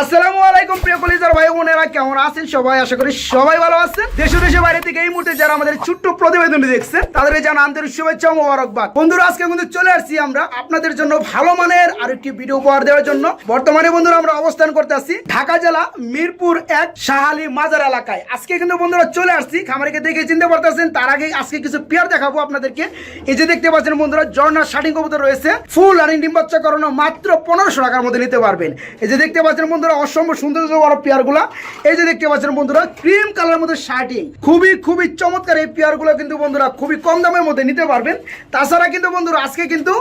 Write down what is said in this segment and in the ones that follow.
আসসালামু আলাইকুম প্রিয় কলিজার ভাই বোনেরা কেমন আছেন সবাই? আশা করি সবাই ভালো আছেন। দেশ ও দেশের বাইরে থেকে এই মুহূর্তে যারা আমাদের ছোট্ট প্রতিবেদনটি দেখছেন তাদের জানা আন্তরিক শুভেচ্ছা মোবারকবাদ। বন্ধুরা, আজকে কিন্তু চলে আসছি আমরা আপনাদের জন্য ভালো মানের আর একটি ভিডিও উপহার দেওয়ার জন্য। বর্তমানে বন্ধুরা, আমরা অবস্থান করতে আসছি ঢাকা জেলা মিরপুর এক শাহালি মাজার এলাকায়। আজকে কিন্তু বন্ধুরা চলে আসছি। খামারিকে দেখে চিনতে পারতেছেন, তার আগে আজকে কিছু পেয়ার দেখাবো আপনাদেরকে। এই যে দেখতে পাচ্ছেন বন্ধুরা জর্নার শাটিং কবুতর রয়েছে। ফুল রানিং ডিম বাচ্চা করানো মাত্র পনেরোশো টাকার মধ্যে নিতে পারবেন। এই যে দেখতে পাচ্ছেন বন্ধুরা, অসম্ভব সুন্দর বড় পেয়ারগুলো। এই যে দেখতে পাচ্ছেন বন্ধুরা ক্রিম কালার মধ্যে শার্টিং খুবই খুবই চমৎকার এই পেয়ারগুলো কিন্তু বন্ধুরা খুবই কম দামের মধ্যে নিতে পারবেন। তাছাড়া কিন্তু বন্ধুরা আজকে কিন্তু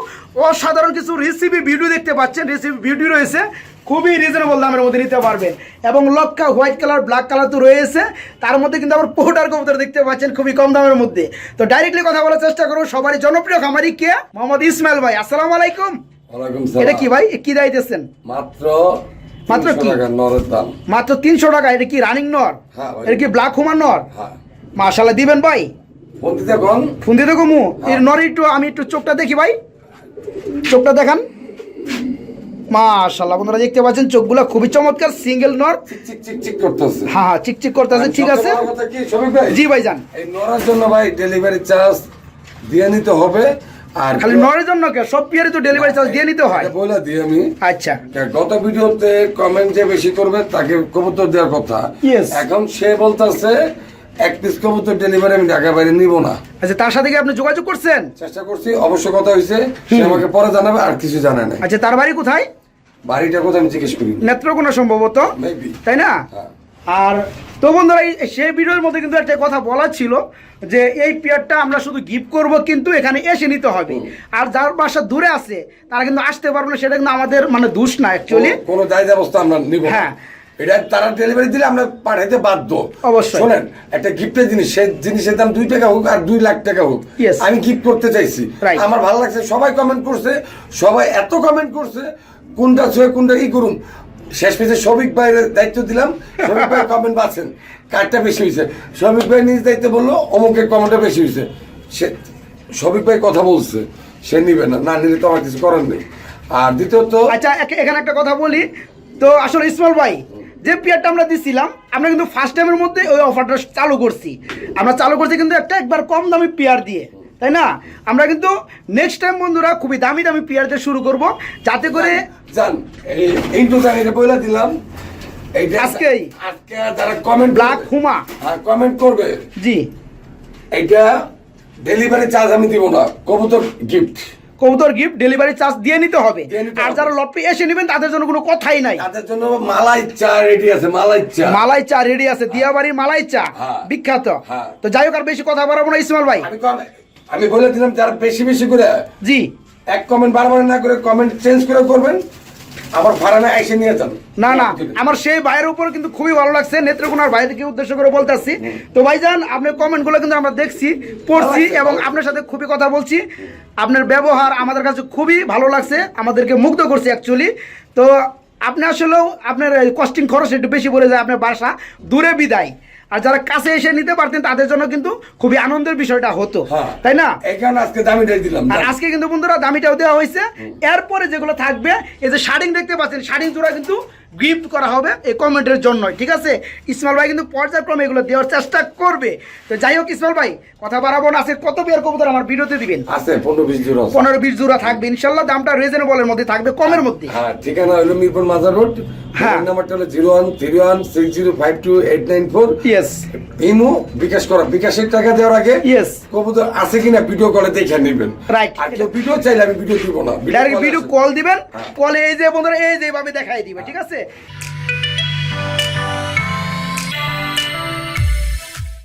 অসাধারণ কিছু রেসিপি ভিডিও দেখতে পাচ্ছেন। রেসিপি ভিডিও রয়েছে খুবই রিজনেবল দামের মধ্যে নিতে পারবেন। এবং লক্কা হোয়াইট কালার ব্ল্যাক কালার তো রয়েছে। তার মধ্যে কিন্তু আবার পোটার কবুতর দেখতে পাচ্ছেন খুবই কম দামের মধ্যে। তো ডাইরেক্টলি কথা বলার চেষ্টা করব সবারই জনপ্রিয় খামারি কে? মোহাম্মদ ইসমাইল ভাই আসসালামু আলাইকুম। এটা কি ভাই? কি দাইতেছেন মাত্র মাত্র কি? নরের দাম। মাত্র তিনশো টাকা এটা কি রানিং নর? হ্যাঁ, এটা কি ব্ল্যাক হুমার নর? হ্যাঁ। মাশাল্লাহ দিবেন ভাই। ফোন দিয়ে দেখো মু এর নর একটু আমি একটু চোখটা দেখি ভাই। চোখটা দেখান। মাশাল্লাহ বন্ধুরা দেখতে পাচ্ছেন চোখগুলো খুবই চমৎকার সিঙ্গেল নর। করতেছে। হ্যাঁ হ্যাঁ চিকচিক করতে আছে ঠিক আছে? জি ভাই যান। এই নরার জন্য ভাই ডেলিভারি চার্জ দিয়ে নিতে হবে। আর খালি নরের জন্য কে সব পিয়ারে তো ডেলিভারি চার্জ দিয়ে নিতে হয়। বলে দিই আমি। আচ্ছা। গত ভিডিওতে কমেন্ট যে বেশি করবে তাকে কবুতর দেওয়ার কথা। এখন সে বলতেছে এক পিস কবুতর ডেলিভারি আমি ঢাকা বাইরে নিব না। আচ্ছা তার সাথে কি আপনি যোগাযোগ করছেন? চেষ্টা করছি অবশ্য কথা হয়েছে সে আমাকে পরে জানাবে আর কিছু জানে না আচ্ছা তার বাড়ি কোথায়? বাড়িটা কোথায় আমি জিজ্ঞেস করি। নেত্রকোনা সম্ভবত। মেবি তাই না? হ্যাঁ। আর তো বন্ধুরা এই- সেই ভিডিওর মধ্যে কিন্তু একটা কথা বলা ছিল যে এই পেয়ারটা আমরা শুধু গিফট করব কিন্তু এখানে এসে নিতে হবে আর যার বাসা দূরে আছে তারা কিন্তু আসতে পারবে না সেটা কিন্তু আমাদের মানে দোষ না অ্যাকচুয়ালি কোনো- দায় ব্যবস্থা আমরা নিব হ্যাঁ। এটা তারা ডেলিভারি দিলে আমরা পাঠাইতে বাধ্য অবশ্যই। শোনেন একটা গিফটের জিনিস সে জিনিসের দাম দুই টাকা হোক আর দুই লাখ টাকা হোক. আমি গিফট করতে চাইছি. আমার ভালো লাগছে সবাই কমেন্ট করছে সবাই এত কমেন্ট করছে কোনটা ছুঁয়ে কোনটা ই করুন শেষ পেজে শফিক ভাইয়ের দায়িত্ব দিলাম। শফিক ভাই কমেন্ট পাচ্ছেন। কারটা বেশি হয়েছে। শফিক ভাই নিজ দায়িত্ব বলল, অমুকের কমেন্টটা বেশি হয়েছে। সে শফিক ভাই কথা বলছে, সে নিবে না। না নিলে তো আমার কিছু করার নেই। আর দ্বিতীয়ত আচ্ছা এখ- এখানে একটা কথা বলি। তো আসলে ইসমাল ভাই, যে পেয়ারটা আমরা দিছিলাম, আমরা কিন্তু ফার্স্ট টাইমের মধ্যে ওই অফারটা চালু করছি। আমরা চালু করছি কিন্তু একটা একবার কম দামি পেয়ার দিয়ে। তাই না? আমরা কিন্তু নেক্সট টাইম বন্ধুরা খুবই দামি দামি পেয়ার দিয়ে শুরু করব। যাতে করে জান এই ইন্টু জান এটা বলে দিলাম। এইটা আজকেই? আজকে যারা কমেন্ট ব্ল্যাক হুমা আর কমেন্ট করবে জি। এইটা ডেলিভারি চার্জ আমি দিব না কবুতর গিফট কবুতর গিফট ডেলিভারি চার্জ দিয়ে নিতে হবে। আর যারা লটপি এসে নেবেন তাদের জন্য কোনো কথাই নাই। তাদের জন্য মালাই চা রেডি আছে মালাই চা। মালাই চা রেডি আছে দিয়াবাড়ি মালাই চা। হ্যাঁ। বিখ্যাত। হ্যাঁ। তো যাই হোক আর বেশি কথা বাড়াবো না ইসমাল ভাই। আমি বলে দিলাম যারা বেশি বেশি করে জি। এক কমেন্ট বারবার না করে কমেন্ট চেঞ্জ করে করবেন আবার ভাড়া এসে নিয়ে যান না না আমার সেই ভাইয়ের উপর কিন্তু খুবই ভালো লাগছে নেত্রকোনার ভাইদেরকে উদ্দেশ্য করে বলতে আসছি তো ভাইজান আপনার কমেন্টগুলো কিন্তু আমরা দেখছি পড়ছি এবং আপনার সাথে খুবই কথা বলছি। আপনার ব্যবহার আমাদের কাছে খুবই ভালো লাগছে আমাদেরকে মুগ্ধ করছে অ্যাকচুয়ালি তো আপনি আসলেও আপনার কস্টিং খরচ একটু বেশি পড়ে যায় আপনার বাসা দূরে বিদায়। আর যারা কাছে এসে নিতে পারতেন তাদের জন্য কিন্তু খুবই আনন্দের বিষয়টা হতো। হ্যাঁ। তাই না? আজকে দামিটাই দিলাম আর আজকে কিন্তু বন্ধুরা দামিটাও দেওয়া হয়েছে। এরপরে যেগুলো থাকবে এই যে শাড়িং দেখতে পাচ্ছেন শাড়িং জোড়া কিন্তু গিফট করা হবে এই কমেন্টের জন্য ঠিক আছে? ইসমাল ভাই কিন্তু পর্যায়ক্রমে এগুলো দেওয়ার চেষ্টা করবে। তো যাই হোক ইসমাল ভাই কথা বাড়াবো না আজকে কত পেয়ার কবুতর আমার ভিডিওতে দিবেন? আছে পনেরো বিশ জোড়া পনেরো বিশ জোড়া থাকবে ইনশাল্লাহ দামটা রিজনেবলের মধ্যে থাকবে কমের মধ্যে। হ্যাঁ ঠিকানা হলো মিরপুর মাজার রোড। হ্যাঁ। নাম্বারটা হলো zero one three one six zero five two eight nine four. Yes Imo bKash করা বিকাশের টাকা দেওয়ার আগে Yes. কবুতর আছে কিনা ভিডিও কলে দেখে নেবেন। কেউ ভিডিও চাইলে আমি ভিডিও দিব না ডাইরেক্ট ভিডিও কল দিবেন। হ্যাঁ। কলে এই যে বন্ধুরা এই যে ভাবে দেখাই দিবে ঠিক আছে?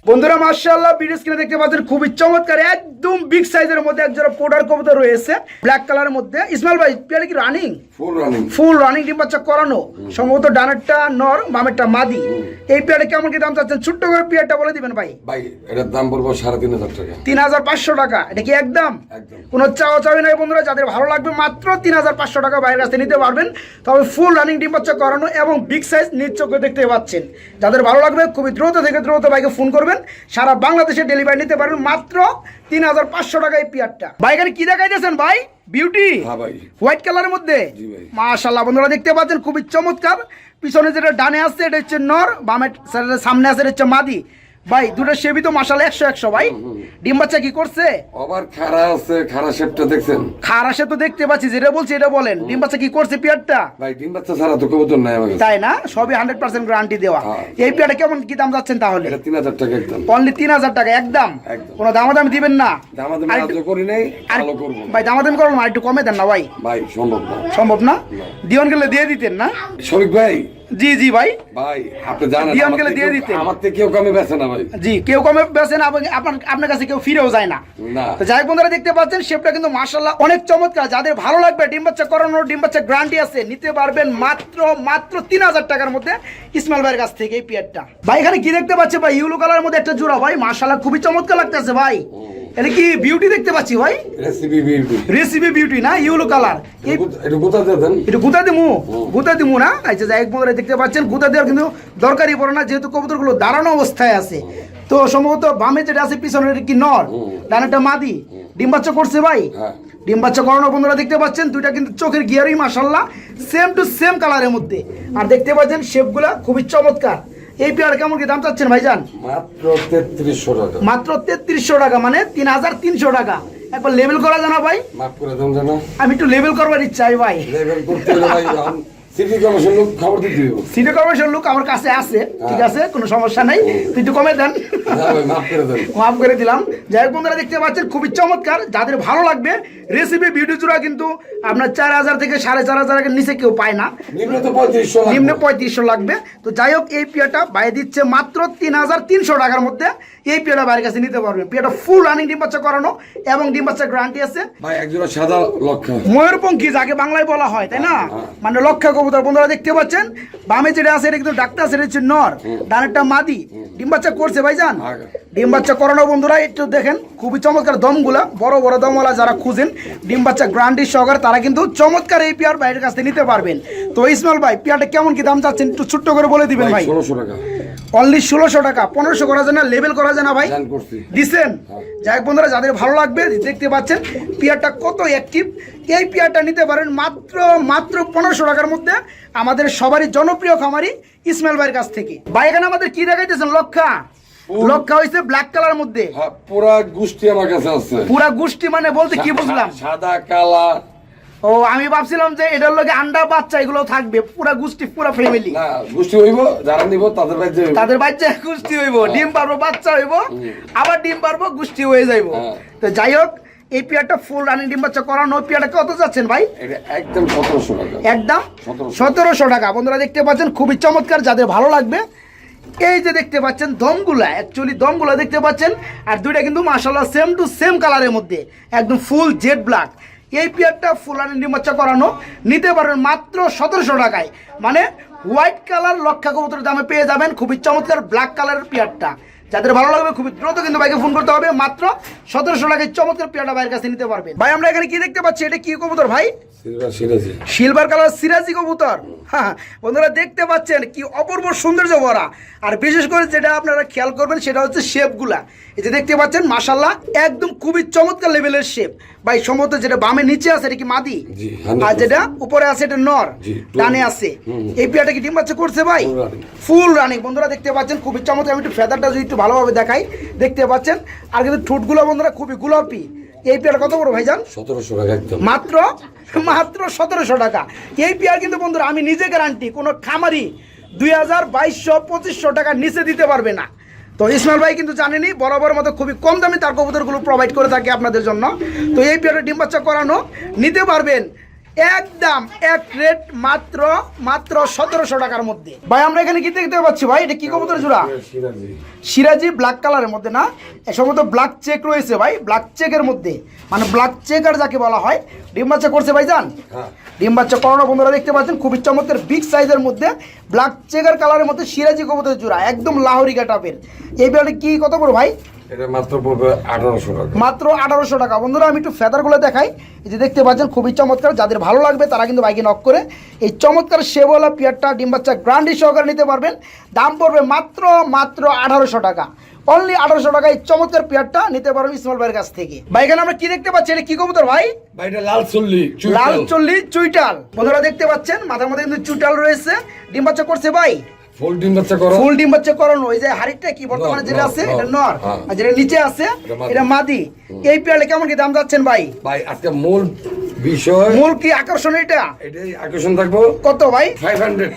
বন্ধুরা মার্শাল্লাহ ভিডিও স্ক্রিনে দেখতে পাচ্ছেন, খুবই চমৎকার, একদম বিগ সাইজের মধ্যে একজোড়া পোডার কবুতর রয়েছে ব্ল্যাক কালারের মধ্যে। ইসমাইল ভাই পেয়ারে কি রানিং ফুল রানিং ডিম বাচ্চা করানো। সম্ভবত ডানেরটা নর বামেরটা মাদি। এই পেয়ারে কেমন কি দাম চাচ্ছেন? ছোট্ট করে পেয়ারটা বলে দিবেন ভাই। ভাই এটার দাম বলব সাড়ে তিন হাজার টাকা। তিন হাজার পাঁচশো টাকা। এটা কি একদম। কোনো চাওয়া চাওয়া নাই বন্ধুরা। যাদের ভালো লাগবে মাত্র তিন হাজার পাঁচশো টাকা বাইরের কাছে নিতে পারবেন। তবে ফুল রানিং ডিম বাচ্চা করানো এবং বিগ সাইজ নিজ চোখে দেখতে পাচ্ছেন। যাদের ভালো লাগবে খুবই দ্রুত থেকে দ্রুত বাইকে ফোন করবেন। সারা বাংলাদেশে ডেলিভারি নিতে পারবেন মাত্র তিন হাজার পাঁচশো টাকা এই পিয়ারটা। ভাই এখানে কি দেখাইতেছেন ভাই? বিউটি হ্যাঁ হোয়াইট কালারের মধ্যে। মাশাল্লাহ বন্ধুরা দেখতে পাচ্ছেন খুবই চমৎকার। পিছনে যেটা ডানে আসছে এটা হচ্ছে নর বামে সামনে আছে এটা হচ্ছে মাদি। ভাই দুটো সেবি তো মাশাল্লাহ একশো একশো ভাই। ডিম বাচ্চা কি করছে? আবার খারা আছে খারা শেপটা দেখছেন? খারা খারাসে তো দেখতে পাচ্ছি যেটা বলছি এটা বলেন। ডিম বাচ্চা কি করছে পিয়ারটা? ভাই ডিম বাচ্চা ছাড়া তো কবুতর নাই আমার তাই না? সবই হান্ড্রেড পার্সেন্ট গ্যারান্টি দেওয়া। হ্যাঁ। এই পিয়ারটা কেমন কি দাম যাচ্ছেন তাহলে? এটা তিন হাজার টাকা একদম। অনলি তিন হাজার টাকা একদম। কোনো দামাদামি দিবেন না। দামাদামি একটু- করি নাই আর- ভালো করব। ভাই দামাদামি করুন আর একটু কমে দেন না ভাই। ভাই সম্ভব না। সম্ভব না? দিওয়ান গেলে দিয়ে দিতেন না? শরীফ ভাই জি জি ভাই। ভাই আপনি জানেন দিয়ান আমার গেলে দিয়ে দিতেন। আমার থেকে কেউ কমে বেছে না ভাই। জি কেউ কমে বেছেন আপনার আপনার কাছে কেউ ফিরেও যায় না। না। তো যাই বন্ধুরা দেখতে পাচ্ছেন শেপটা কিন্তু মার্শাল্লাহ অনেক চমৎকার। যাদের ভালো লাগবে ডিম বাচ্চা করানোর ডিম বাচ্চা গ্যারান্টি আছে নিতে পারবেন মাত্র মাত্র তিন হাজার টাকার মধ্যে ইসমাইল ভাইয়ের কাছ থেকে এই পিয়ারটা। ভাই এখানে কি দেখতে পাচ্ছি ভাই? ইউলো কালারের মধ্যে একটা জোড়া ভাই। মার্শাল্লাহ খুবই চমৎকার লাগতেছে ভাই। এটা কি বিউটি দেখতে পাচ্ছি ভাই? রেসিপি বিউটি রেসিপি বিউটি না? ইউলো কালার কোথা দিয়ে দেন। একটু গুতা দিমু? গুতা দিমু না? আচ্ছা যাই বন্ধুরা দেখতে পাচ্ছেন গুতা দেওয়ার কিন্তু দরকারই পড়ে না যেহেতু কবুতরগুলো দাঁড়ানো অবস্থায় আছে। তো সম্ভবত বামে যেটা আছে পিছনে এটা কি নর? ডানেটা মাদি। ডিম বাচ্চা করছে ভাই? হ্যাঁ। ডিম বাচ্চা করানো বন্ধুরা দেখতে পাচ্ছেন দুইটা কিন্তু চোখের গিয়ারই মাসাল্লাহ সেম টু সেম কালারের মধ্যে। আর দেখতে পাচ্ছেন শেপগুলা খুবই চমৎকার। এই পেয়ার কেমন কি দাম চাচ্ছেন ভাইজান? মাত্র তেত্রিশশো টাকা। মাত্র তেত্রিশশো টাকা মানে তিন হাজার তিনশো টাকা। একবার লেভেল করা জানা ভাই। মাফ করে দেন জানা। আমি একটু লেভেল করবার ইচ্ছা ভাই। লেভেল করতে ভাই সিটি কমিশন লোক খবর দিতে দিব সিটি কর্পোরেশন লোক আমার কাছে আছে ঠিক আছে কোনো সমস্যা নাই। একটু কমে দেন। মাফ করে দেন। মাফ করে দিলাম। যাই হোক বন্ধুরা দেখতে পাচ্ছেন খুবই চমৎকার। যাদের ভালো লাগবে রেসিপি ভিডিও জোড়া কিন্তু আপনার চার হাজার থেকে সাড়ে চার হাজারের নিচে কেউ পায় না। নিম্ন তো পঁয়ত্রিশশো লাগবে। পঁয়ত্রিশশো লাগবে। তো যাই হোক এই পিয়াটা বাইরে দিচ্ছে মাত্র তিন হাজার তিনশো টাকার মধ্যে। এই পিয়াটা বাইরের কাছে নিতে পারবেন। পিয়াটা ফুল রানিং ডিম বাচ্চা করানো এবং ডিম বাচ্চা গ্যারান্টি আছে। ভাই একজোড়া সাদা লক্ষ্য ময়ূরপঙ্খী যাকে বাংলায় বলা হয় তাই না? মানে লক্ষা কবুতর। বন্ধুরা দেখতে পাচ্ছেন? বামে যেটা আছে এটা কিন্তু ডাক্তার সেটা হচ্ছে নর। ডানেরটা মাদি। ডিম বাচ্চা করছে ভাইজান? আগে। ডিম বাচ্চা করানো বন্ধুরা একটু দেখেন খুবই চমৎকার দমগুলা। বড় বড় দমওয়ালা যারা খুঁজেন ডিম বাচ্চা গ্রান্ডি সহকার তারা কিন্তু চমৎকার এই পেয়ার বাইরের কাছ থেকে নিতে পারবেন। তো ইসমাইল ভাই পেয়ারটা কেমন কি দাম চাচ্ছেন? একটু ছোট্ট করে বলে দিবেন ভাই ষোলোশো টাকা। অনলি ষোলোশো টাকা। পনেরোশো করা যায় না লেভেল করা যায় না ভাই দিচ্ছেন যাই হোক বন্ধুরা যাদের ভালো লাগবে দেখতে পাচ্ছেন পিয়ারটা কত অ্যাক্টিভ এই পিয়ারটা নিতে পারেন মাত্র মাত্র পনেরোশো টাকার মধ্যে। আমাদের সবারই জনপ্রিয় খামারি ইসমাইল ভাইয়ের কাছ থেকে। ভাই এখানে আমাদের কি দেখাইতেছেন? লক্ষা। লক্ষা হয়েছে ব্ল্যাক কালার মধ্যে। হ্যাঁ, পুরা গোষ্ঠী আমার কাছে আছে। পুরা গোষ্ঠী মানে বলতে কি বুঝলাম? সাদা কালা ও আমি ভাবছিলাম যে এটার লগে আন্ডা বাচ্চা এগুলো থাকবে। পুরা গোষ্ঠী পুরা ফ্যামিলি না গোষ্ঠী হইব যারা নিব তাদের বাড়িতে হইব। তাদের বাচ্চা গোষ্ঠী হইব। ডিম পারব বাচ্চা হইব। আবার ডিম পারব গোষ্ঠী হয়ে যাইব। হ্যাঁ। তো যাই হোক এই পিয়ারটা ফুল রানিং ডিম বাচ্চা করানো পিয়ারটা কত যাচ্ছেন ভাই? একদম সতেরোশো টাকা। একদম? সতেরোশো। টাকা। বন্ধুরা দেখতে পাচ্ছেন খুবই চমৎকার যাদের ভালো লাগবে। এই যে দেখতে পাচ্ছেন দমগুলা অ্যাকচুয়ালি দমগুলা দেখতে পাচ্ছেন আর দুইটা কিন্তু মাসাল্লাহ সেম টু সেম কালারের মধ্যে একদম ফুল জেড ব্ল্যাক এই পিয়ারটা ফুল রানিং ডিম করানো নিতে পারবেন মাত্র সতেরোশো টাকায়। মানে হোয়াইট কালার লক্ষা কবুতরের দামে পেয়ে যাবেন খুবই চমৎকার ব্ল্যাক কালারের পিয়ারটা। যাদের ভালো লাগবে খুবই দ্রুত কিন্তু ভাইকে ফোন করতে হবে মাত্র সতেরোশো টাকায় চমৎকার পিয়ারটা ভাইয়ের কাছে নিতে পারবে ভাই আমরা এখানে কি দেখতে পাচ্ছি? এটা কি কবুতর ভাই? সিলভার কালার সিরাজি কবুতর। হ্যাঁ বন্ধুরা দেখতে পাচ্ছেন কি অপূর্ব সৌন্দর্য ভরা। আর বিশেষ করে যেটা আপনারা খেয়াল করবেন সেটা হচ্ছে শেপগুলা। এই যে দেখতে পাচ্ছেন মাসাল্লাহ একদম খুবই চমৎকার লেভেলের শেপ। ভাই সম্ভবত যেটা বামে নিচে আছে এটা কি মাদি? আর যেটা উপরে আছে এটা নর। ডানে আছে। এই পিয়াটা কি ডিম বাচ্চা করছে ভাই? Full running. বন্ধুরা দেখতে পাচ্ছেন খুবই চমৎকার। আমি একটু ফেদারটা যদি একটু ভালোভাবে দেখাই। দেখতে পাচ্ছেন? আর কিন্তু ঠোঁটগুলো বন্ধুরা খুবই গোলাপি। এই পেয়ার কত বড় ভাইজান? সতেরোশো টাকা একদম। মাত্র? মাত্র সতেরোশো টাকা। এই পেয়ার কিন্তু বন্ধুরা আমি নিজে গ্যারান্টি কোনো খামারি দুই হাজার বাইশশো পঁচিশশো টাকার নিচে দিতে পারবে না। তো ইসমাইল ভাই কিন্তু জানেনি বরাবর মতো খুবই কম দামে তার কবুতরগুলো প্রোভাইড করে থাকে আপনাদের জন্য। তো এই পেয়ারের ডিম বাচ্চা করানো নিতে পারবেন একদম এক রেট মাত্র মাত্র সতেরোশো টাকার মধ্যে। ভাই আমরা এখানে কি দেখতে পাচ্ছি ভাই? এটা কি কবুতর জোড়া সিরাজি ব্ল্যাক কালারের মধ্যে না? সম্ভবত ব্ল্যাক চেক রয়েছে ভাই ব্ল্যাক চেকের মধ্যে। মানে ব্ল্যাক চেকার যাকে বলা হয় ডিম বাচ্চা করছে ভাই জান হ্যাঁ। ডিম বাচ্চা করানো বন্ধুরা দেখতে পাচ্ছেন খুবই চমৎকার বিগ সাইজের মধ্যে ব্ল্যাক চেকার কালারের মধ্যে সিরাজি কবুতর জোড়া একদম লাহোরি টাপের এই বেলাটা কি কত বড় ভাই? এটা মাত্র পড়বে আঠারোশো টাকা। মাত্র আঠারোশো টাকা। বন্ধুরা আমি একটু ফেদারগুলো দেখাই। এই যে দেখতে পাচ্ছেন খুবই চমৎকার। যাদের ভালো লাগবে তারা কিন্তু বাইকে নক করে এই চমৎকার সেবলা পিয়ারটা ডিম বাচ্চা গ্রান্ডি সহকারে নিতে পারবেন। দাম পড়বে মাত্র মাত্র আঠারোশো টাকা। অনলি আঠারোশো টাকা এই চমৎকার পেয়ারটা নিতে পারবেন ইসমাল ভাইয়ের কাছ থেকে। ভাই এখানে আমরা কি দেখতে পাচ্ছি? এটা কি কবুতর ভাই? ভাই লাল চল্লি লাল চল্লি চুইটাল। বন্ধুরা দেখতে পাচ্ছেন মাথার মধ্যে কিন্তু চুইটাল রয়েছে। ডিম বাচ্চা করছে ভাই? ফুল ডিম বাচ্চা করো। ফুল ডিম বাচ্চা করানো ওই যে হাড়িটা কি বর্তমানে যেটা আছে এটা নর হ্যাঁ। আর যেটা নিচে আছে এটা মাদি। এই পেয়ারটা কেমন কি দাম যাচ্ছেন ভাই? ভাই আজকে মূল বিষয় মূল কি আকর্ষণ এটা? এটাই আকর্ষণ থাকব। কত ভাই? ফাইভ হান্ড্রেড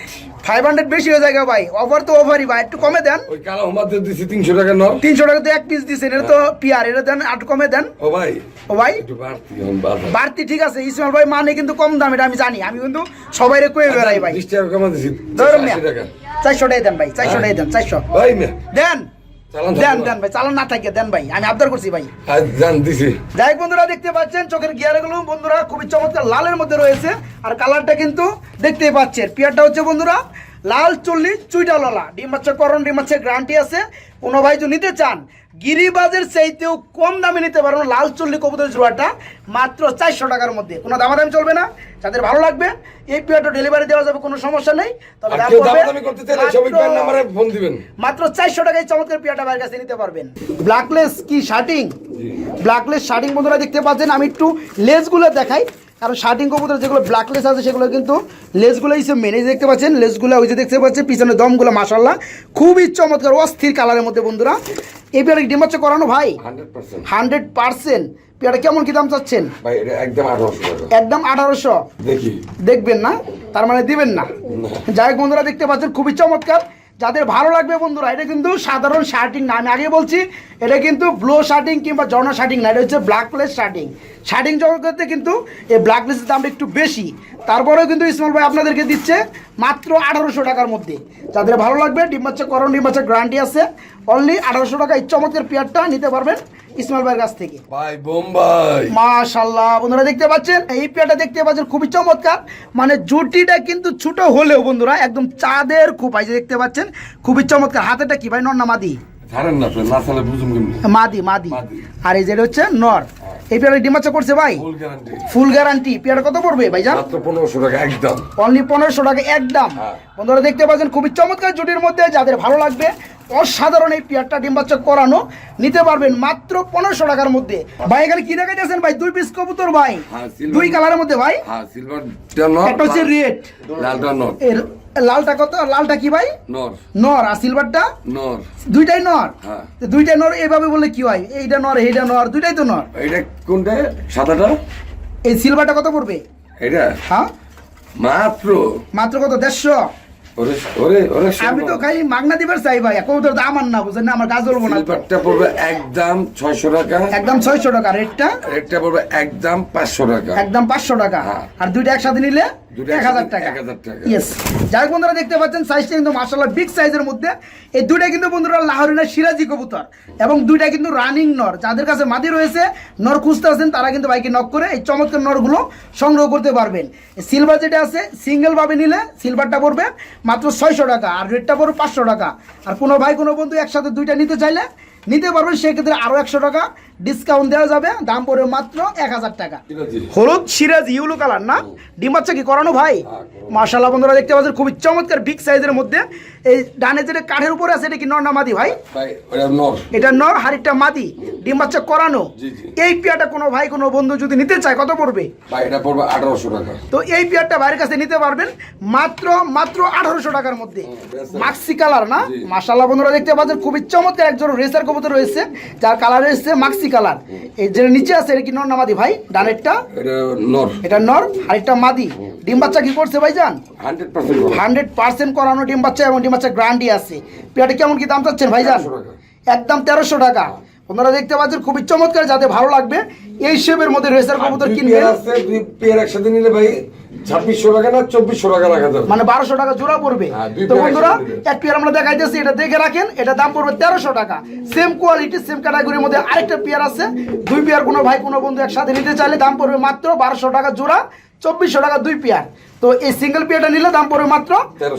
ফাইভ হান্ড্রেড বেশি হয়ে যায় ভাই। অফার তো অফারই ভাই একটু কমে দেন। ওই কালো হোমাতে দিছি তিনশো টাকা নর। তিনশো টাকা তো এক পিস দিচ্ছেন এটা তো পিয়ার এটা দেন একটু কমে দেন। ও ভাই। ও ভাই। একটু বাড়তি বাড়তি ঠিক আছে ইসমাল ভাই মানে কিন্তু কম দাম এটা আমি জানি। আমি কিন্তু সবাই কয়ে বেড়াই ভাই। বিশ টাকা কমা দিছি ধরুন আশি টাকা। চারশো টাকা দেন ভাই চারশো টাকা দেন চারশো। ভাই দেন দেন দেন ভাই চালান না থাকে দেন ভাই আমি আবদার করছি ভাই। দিছি। যাই বন্ধুরা দেখতে পাচ্ছেন চোখের গিয়ারগুলো বন্ধুরা খুবই চমৎকার লালের মধ্যে রয়েছে আর কালারটা কিন্তু দেখতেই পাচ্ছেন। পিয়ারটা হচ্ছে বন্ধুরা লাল চল্লিশ চুইটাললা ডিম বাচ্চা করণ ডিম বাচ্চা গ্রান্টি আছে। কোনো ভাই যদি নিতে চান গিরিবাজের চাইতেও কম দামে নিতে পারবেন লাল চল্লি কবুতর জোড়াটা মাত্র চারশো টাকার মধ্যে। কোনো দামাদামি চলবে না। যাদের ভালো লাগবে এই পিয়ারটা ডেলিভারি দেওয়া যাবে কোনো সমস্যা নেই। তবে মাত্র চারশো টাকায় চমৎকার পিয়াটা ভাইয়ের কাছে নিতে পারবেন। ব্ল্যাকলেস কি শার্টিং? ব্ল্যাকলেস শার্টিং বন্ধুরা দেখতে পাচ্ছেন আমি একটু লেসগুলো দেখাই। কারণ শার্টিং কবুতর যেগুলো ব্ল্যাক লেস আছে সেগুলো কিন্তু লেসগুলো হিসেবে মেনে দেখতে পাচ্ছেন লেসগুলো ওই যে দেখতে পাচ্ছেন পিছনে দমগুলো মাসাল্লাহ খুবই চমৎকার অস্থির কালারের মধ্যে বন্ধুরা। এই পেয়ারা ডিম বাচ্চা করানো ভাই? Hundred percent. পেয়ারা কেমন কি দাম চাচ্ছেন? একদম আঠারোশো দেখবেন না? তার মানে দিবেন না। যাই হোক বন্ধুরা দেখতে পাচ্ছেন খুবই চমৎকার। যাদের ভালো লাগবে বন্ধুরা, এটা কিন্তু সাধারণ শার্টিং না। আমি আগে বলছি, এটা কিন্তু ব্লো শার্টিং কিংবা জর্না শার্টিং না, এটা হচ্ছে ব্ল্যাক প্লেস শার্টিং শার্টিং জগতে কিন্তু এই ব্ল্যাক প্লেসের দামটা একটু বেশি। তারপরেও কিন্তু ইসমাল ভাই আপনাদেরকে দিচ্ছে মাত্র আঠারোশো টাকার মধ্যে। যাদের ভালো লাগবে ডিম্বাচ্ছে করণ ডিম গ্রান্টি গ্যারান্টি আছে। অনলি আঠারোশো টাকা চমৎকার পেয়ারটা নিতে পারবেন। ইসমাল ভাইয়ের কাছ থেকে। ভাই বোম্বাই। মাশাল্লাহ বন্ধুরা দেখতে পাচ্ছেন? এই পেয়ারটা দেখতে পাচ্ছেন খুবই চমৎকার। মানে জুটিটা কিন্তু ছোট হলেও বন্ধুরা একদম চাঁদের খোপাই যে দেখতে পাচ্ছেন খুবই চমৎকার। হাতেটা কি ভাই নর না মাদি? মাদি মাদি। আর এই যেটা হচ্ছে নর। এই পেয়ারটা ডিমাচা করছে ভাই? ফুল গ্যারান্টি পেয়ারটা কত পড়বে ভাইজান? মাত্র পনেরোশো টাকা একদম। অনলি পনেরোশো টাকা একদম। হ্যাঁ। বন্ধুরা দেখতে পাচ্ছেন খুবই চমৎকার জুটির মধ্যে যাদের ভালো লাগবে অসাধারণ এই পেয়ারটা ডিম বাচ্চা করানো নিতে পারবেন মাত্র পনেরোশো টাকার মধ্যে। ভাই এখানে কি দেখা যাচ্ছেন ভাই? দুই পিস কবুতর ভাই। হ্যাঁ, দুই কালারের মধ্যে ভাই? হ্যাঁ একটা হচ্ছে রেড লালটা এর লালটা কত? লালটা কি ভাই? নর। নর। আর সিলভারটা নর। দুইটাই নর? হ্যাঁ। তো দুইটাই নর এইভাবে বললে কি হয়? এইটা নর এইটা নর দুইটাই তো নর। এটা কোনটা? সাদাটা? এই সিলভারটা কত পড়বে? এটা হ্যাঁ? মাত্র। মাত্র কত? দেড়শো? আমি তো খালি মাগনা দিবার চাই ভাই এখন তো দাম আর না বুঝেন না? আমার গাছ না। তো। পড়বে একদম ছয়শো টাকা। একদম ছয়শো টাকা রেটটা? রেটটা পড়বে একদম পাঁচশো টাকা। একদম পাঁচশো টাকা। হ্যাঁ। আর দুইটা একসাথে নিলে? এক হাজার একসাথে টাকা। ইয়েস যাই বন্ধুরা দেখতে পাচ্ছেন সাইজটা কিন্তু মার্শাল্লাহ বিগ সাইজের মধ্যে। এই দুইটা কিন্তু বন্ধুরা লাহরিনা সিরাজি কবুতর এবং দুইটা কিন্তু রানিং নর যাদের কাছে মাদি রয়েছে নর খুঁজতে আছেন তারা কিন্তু বাইকে নক করে এই চমৎকার নরগুলো সংগ্রহ করতে পারবেন। সিলভার যেটা আছে সিঙ্গেল ভাবে নিলে সিলভারটা পড়বে মাত্র ছয়শো টাকা আর রেটটা পড়বে পাঁচশো টাকা। আর কোনো ভাই কোনো বন্ধু একসাথে দুইটা নিতে চাইলে নিতে পারবেন সেক্ষেত্রে আরও একশো টাকা ডিসকাউন্ট দেওয়া যাবে। দাম পড়বে মাত্র এক হাজার টাকা। হলুদ সিরাজ ইউলো কালার না? ডিম বাচ্চা কি করানো ভাই? মার্শাল্লাহ বন্ধুরা দেখতে পাচ্ছেন খুবই চমৎকার বিগ সাইজের মধ্যে। এই ডানে যেটা কাঠের উপরে আছে এটা কি নর না মাদি ভাই? এটা নর হাড়িটা মাদি। ডিম বাচ্চা করানো। এই পেয়ারটা কোনো ভাই কোনো বন্ধু যদি নিতে চায় কত পড়বে? তো এই পেয়ারটা ভাইয়ের কাছে নিতে পারবেন মাত্র মাত্র আঠারোশো টাকার মধ্যে। মাক্সি কালার না। মার্শাল্লাহ বন্ধুরা দেখতে পাচ্ছেন খুবই চমৎকার একজন রেসার কবুতর রয়েছে যার কালার রয়েছে মাক্সি কালার এই যেটা নিচে আছে এটা কি নর না মাদি ভাই? ডানেরটা? এটা নর। এটা নর আর এটা মাদি। ডিম বাচ্চা কি করছে ভাইজান? হান্ড্রেড পার্সেন্ট হান্ড্রেড পার্সেন্ট করানো ডিম বাচ্চা এবং ডিম বাচ্চা গ্রান্ডি আছে। পেয়ারটা কেমন কি দাম চাচ্ছেন ভাই জান একদম তেরোশো টাকা। আপনারা দেখতে পাচ্ছেন খুবই চমৎকার যাতে ভালো লাগবে। এই শেপের মধ্যে রেসার কবুতর কিনবেন। আছে দুই পেয়ার একসাথে নিলে ভাই ছাব্বিশশো টাকা না চব্বিশশো টাকা রাখা যাবে। মানে বারোশো টাকা জোড়া পড়বে। হ্যাঁ, তো বন্ধুরা এক পেয়ার আমরা দেখাইতেছি এটা দেখে রাখেন এটা দাম পড়বে তেরোশো টাকা। সেম কোয়ালিটি সেম ক্যাটাগরির মধ্যে আরেকটা পেয়ার আছে। দুই পেয়ার কোনো ভাই কোনো বন্ধু একসাথে নিতে চাইলে দাম পড়বে মাত্র বারোশো টাকা জোড়া। চব্বিশশো টাকা দুই পেয়ার। তো এই সিঙ্গেল পেয়ারটা নিলে দাম পড়বে মাত্র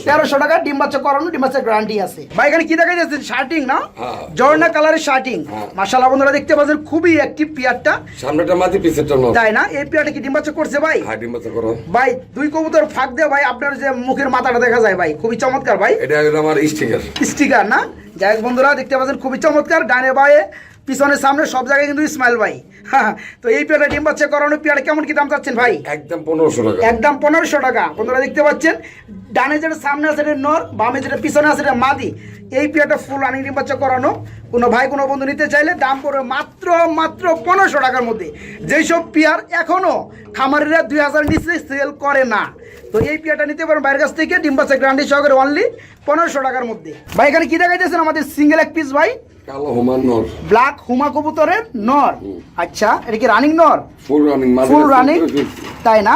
তেরোশো। টাকা ডিম বাচ্চা করানো ডিম বাচ্চা গ্যারান্টি আছে। ভাই এখানে কি দেখা যাচ্ছে? শার্টিং না? হ্যাঁ। জর্না কালারের শার্টিং। হ্যাঁ। বন্ধুরা দেখতে পাচ্ছেন খুবই অ্যাক্টিভ পেয়ারটা। সামনেটা মাটি পিছেরটা নর তাই না? এই পেয়ারটা কি ডিম বাচ্চা করছে ভাই? হাডি মতো করো। ভাই দুই কবুতর ফাঁক দিয়ে ভাই আপনার যে মুখের মাথাটা দেখা যায় ভাই খুবই চমৎকার ভাই। এটা আমার স্টিকার স্টিকার না? যাই বন্ধুরা দেখতে পাচ্ছেন খুবই চমৎকার ডানে বায়ে পিছনে সামনে সব জায়গায় কিন্তু স্মাইল ভাই। হ্যাঁ, তো এই পেয়ারটা ডিম বাচ্চা করানো পেয়ারটা কেমন কি দাম চাচ্ছেন ভাই? একদম পনেরোশো টাকা। একদম পনেরোশো টাকা। বন্ধুরা দেখতে পাচ্ছেন ডানে যেটা সামনে আছে এটা নর বামে যেটা পিছনে আছে এটা মাদি। এই পেয়ারটা ফুল রানিং ডিম বাচ্চা করানো। কোনো ভাই কোনো বন্ধু নিতে চাইলে দাম পড়বে মাত্র মাত্র পনেরোশো টাকার মধ্যে। যেই সব পেয়ার এখনও খামারিরা দুই হাজার নিচে সেল করে না। তো এই পেয়ারটা নিতে পারেন বাইরের কাছ থেকে ডিম বাচ্চা গ্রান্ডি সহকারে অনলি পনেরোশো টাকার মধ্যে। ভাই এখানে কি দেখাইতেছেন আমাদের সিঙ্গেল এক পিস ভাই? কালো হোমান নর। ব্ল্যাক হুমা কবুতরের নর। আচ্ছা এটা কি রানিং নর? ফুল রানিং ফুল রানিং তাই না?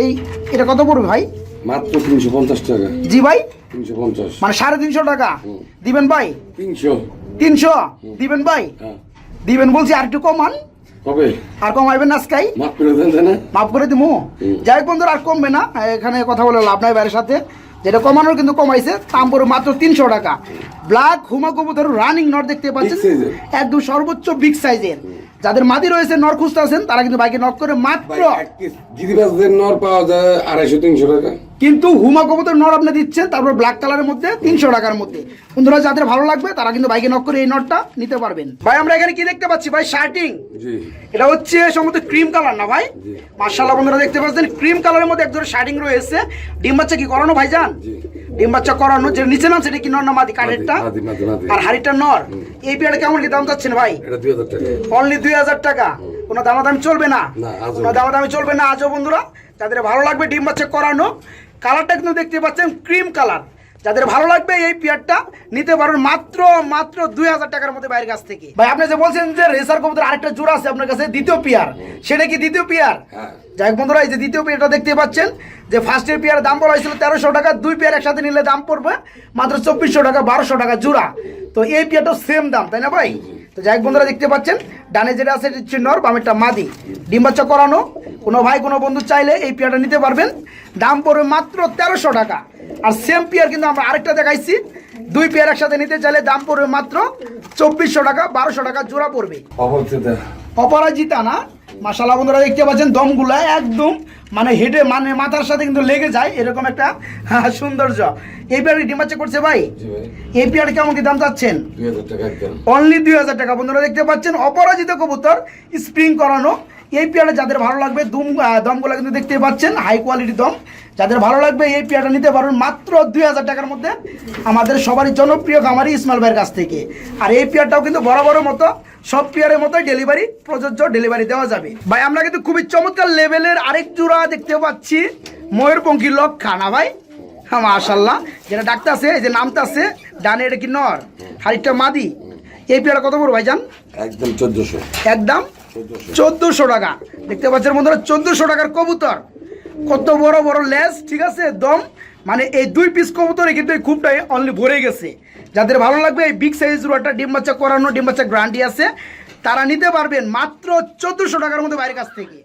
এই এটা কত পড়বে ভাই? মাত্র তিনশো পঞ্চাশ টাকা। জি ভাই? তিনশো পঞ্চাশ। মানে সাড়ে তিনশো টাকা। দিবেন ভাই? তিনশো। তিনশো? দিবেন ভাই? হ্যাঁ। দিবেন বলছি আর একটু কমান। কবে? আর কমাইবেন না আজকাই? মাফ করে দেন তাই মাফ করে দিমু। যাই বন্ধুরা আর কমবে না। এখানে কথা বলে লাভ নাই বাইরের সাথে। যেটা কমানোর কিন্তু কমাইছে পড়ে মাত্র তিনশো টাকা। ব্ল্যাক হুমা কবুতর রানিং নট দেখতে পাচ্ছেন? একদম সর্বোচ্চ বিগ সাইজের যাদের মাদি রয়েছে নর খুঁজতে আছেন তারা কিন্তু বাইকে নক করে মাত্র নর পাওয়া যায় আড়াইশো তিনশো টাকা। কিন্তু হুমা কবুতর নর আপনি দিচ্ছেন তারপর ব্ল্যাক কালারের মধ্যে তিনশো টাকার মধ্যে। বন্ধুরা যাদের ভালো লাগবে তারা কিন্তু বাইকে নক করে এই নটটা নিতে পারবেন। ভাই আমরা এখানে কি দেখতে পাচ্ছি? ভাই শার্টিং এটা হচ্ছে সম্ভবত ক্রিম কালার না ভাই। মার্শাল্লাহ বন্ধুরা দেখতে পাচ্ছেন? ক্রিম কালারের মধ্যে একজোড়া শার্টিং রয়েছে। ডিম বাচ্চা কি করানো ভাইজান? জি। ডিম বাচ্চা করানো যে নিচে নাম সেটা কি নর না মাদি কাঠেরটা? মাদি। আর হাড়িটা নর। এই পেয়ারটা কেমন কি দাম চাচ্ছেন ভাই? অনলি দুই হাজার টাকা। কোনো দামাদামি চলবে না। কোনো দামাদামি চলবে না আজও বন্ধুরা। যাদের ভালো লাগবে ডিম বাচ্চা করানো কালারটা কিন্তু দেখতে পাচ্ছেন ক্রিম কালার। যাদের ভালো লাগবে এই পেয়ারটা নিতে পারবেন মাত্র মাত্র দুই হাজার টাকার মধ্যে বাইরের কাছ থেকে। ভাই আপনি যে বলছেন যে রেসার কবুতর আরেকটা জোড়া আছে আপনার কাছে দ্বিতীয় পেয়ার সেটা কি দ্বিতীয় পেয়ার? হ্যাঁ। যাই হোক বন্ধুরা এই যে দ্বিতীয় পেয়ারটা দেখতে পাচ্ছেন যে ফার্স্টের পেয়ার দাম বলা হয়েছিল তেরোশো টাকা দুই পেয়ার একসাথে নিলে দাম পড়বে মাত্র চব্বিশশো টাকা বারোশো টাকা জোড়া। তো এই পেয়ারটাও সেম দাম তাই না ভাই? তো যাই বন্ধুরা দেখতে পাচ্ছেন? ডানে যেটা আছে এটা হচ্ছে নর বামেরটা মাদি। ডিম বাচ্চা করানো কোনো ভাই কোনো বন্ধু চাইলে এই পেয়ারটা নিতে পারবেন। দাম পড়বে মাত্র তেরোশো টাকা। আর সেম পেয়ার কিন্তু আমরা আরেকটা দেখাইছি। দুই পেয়ার একসাথে নিতে চাইলে দাম পড়বে মাত্র চব্বিশশো টাকা বারোশো টাকা জোড়া পড়বে। অপরাজিতা। না? মাসালা বন্ধুরা দেখতে পাচ্ছেন দমগুলা একদম মানে হেডে মানে মাথার সাথে কিন্তু লেগে যায় এরকম একটা সৌন্দর্য। এই পেয়ারটি করছে ভাই? এপিআর এই পেয়ারটা কেমন কি দাম চাচ্ছেন? অনলি দুই হাজার টাকা। বন্ধুরা দেখতে পাচ্ছেন অপরাজিত কবুতর স্প্রিং করানো। এই পেয়ারটা যাদের ভালো লাগবে দুম দমগুলো কিন্তু দেখতে পাচ্ছেন হাই কোয়ালিটি দম। যাদের ভালো লাগবে এই পেয়ারটা নিতে পারবেন মাত্র দুই হাজার টাকার মধ্যে আমাদের সবারই জনপ্রিয় খামারি ইসমাইল ভাইয়ের কাছ থেকে। আর এই পেয়ারটাও কিন্তু বড় বড় মতো সব পেয়ারের মতো ডেলিভারি প্রযোজ্য ডেলিভারি দেওয়া যাবে। ভাই আমরা কিন্তু খুবই চমৎকার লেভেলের আরেক জোড়া দেখতে পাচ্ছি ময়ূরপঙ্খী লক্ষা না ভাই। হ্যাঁ মাশাল্লাহ যেটা ডাক্তার আছে এই যে নামটা আছে ডানে এটা কি নর হাড়িটা মাদি। এই পেয়ারটা কত বড় ভাইজান একদম চোদ্দশো। একদম? চোদ্দশো। টাকা। দেখতে টাকার কবুতর। কত বড় বড় ঠিক আছে মানে এই দুই পিস কবুতরে কিন্তু খুবটাই অনলি ভরে গেছে। যাদের ভালো লাগবে এই বিগ সাইজ রুয়াটা ডিম বাচ্চা করানো, ডিম বাচ্চা গ্রান্টি আছে, তারা নিতে পারবেন মাত্র চোদ্দশো টাকার মধ্যে বাইরের কাছ থেকে।